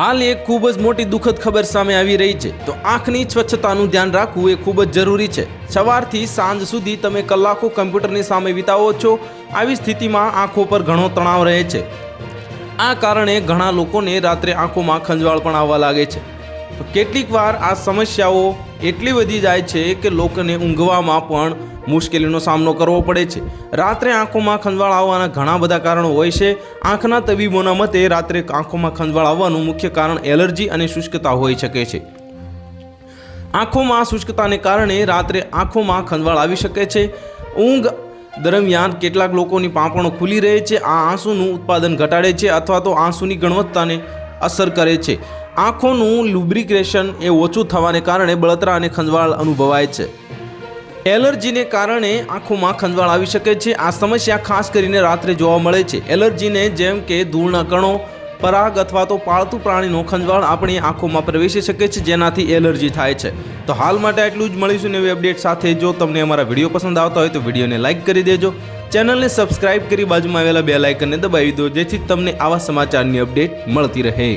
હાલ એક ખૂબ જ મોટી દુઃખદ ખબર સામે આવી રહી છે. તો આંખની સ્વચ્છતાનું ધ્યાન રાખવું એ ખૂબ જ જરૂરી છે. સવારથી સાંજ સુધી તમે કલાકો કમ્પ્યુટરની સામે વિતાવો છો. આવી સ્થિતિમાં આંખો પર ઘણો તણાવ રહે છે. આ કારણે ઘણા લોકોને રાત્રે આંખોમાં ખંજવાળ પણ આવવા લાગે છે. તો કેટલીક વાર આ સમસ્યાઓ એટલી વધી જાય છે કે લોકોને ઊંઘવામાં પણ મુશ્કેલીનો સામનો કરવો પડે છે. રાત્રે આંખોમાં ખંજવાળ આવવાના ઘણા બધા કારણો હોય છે. આંખના તબીબોના મતે રાત્રે આંખોમાં ખંજવાળ આવવાનું મુખ્ય કારણ એલર્જી અને શુષ્કતા હોઈ શકે છે. આંખોમાં શુષ્કતાને કારણે રાત્રે આંખોમાં ખંજવાળ આવી શકે છે. ઊંઘ દરમિયાન કેટલાક લોકોની પાંપણો ખુલી રહે છે. આ આંસુનું ઉત્પાદન ઘટાડે છે અથવા તો આંસુની ગુણવત્તાને અસર કરે છે. આંખોનું લુબ્રિકેશન એ ઓછું થવાને કારણે બળતરા અને ખંજવાળ અનુભવાય છે. એલર્જીને કારણે આંખોમાં ખંજવાળ આવી શકે છે. આ સમસ્યા ખાસ કરીને રાત્રે જોવા મળે છે. એલર્જીને જેમ કે ધૂળના કણો, પરાગ અથવા તો પાળતું પ્રાણીનો ખંજવાળ આપણી આંખોમાં પ્રવેશી શકે છે, જેનાથી એલર્જી થાય છે. તો હાલ માટે આટલું જ. મળીશું નવી અપડેટ સાથે. જો તમને અમારા વીડિયો પસંદ આવતા હોય તો વિડીયોને લાઇક કરી દેજો. ચેનલને સબસ્ક્રાઇબ કરી બાજુમાં આવેલા બે લાઇકનને દબાવી દો, જેથી તમને આવા સમાચારની અપડેટ મળતી રહે.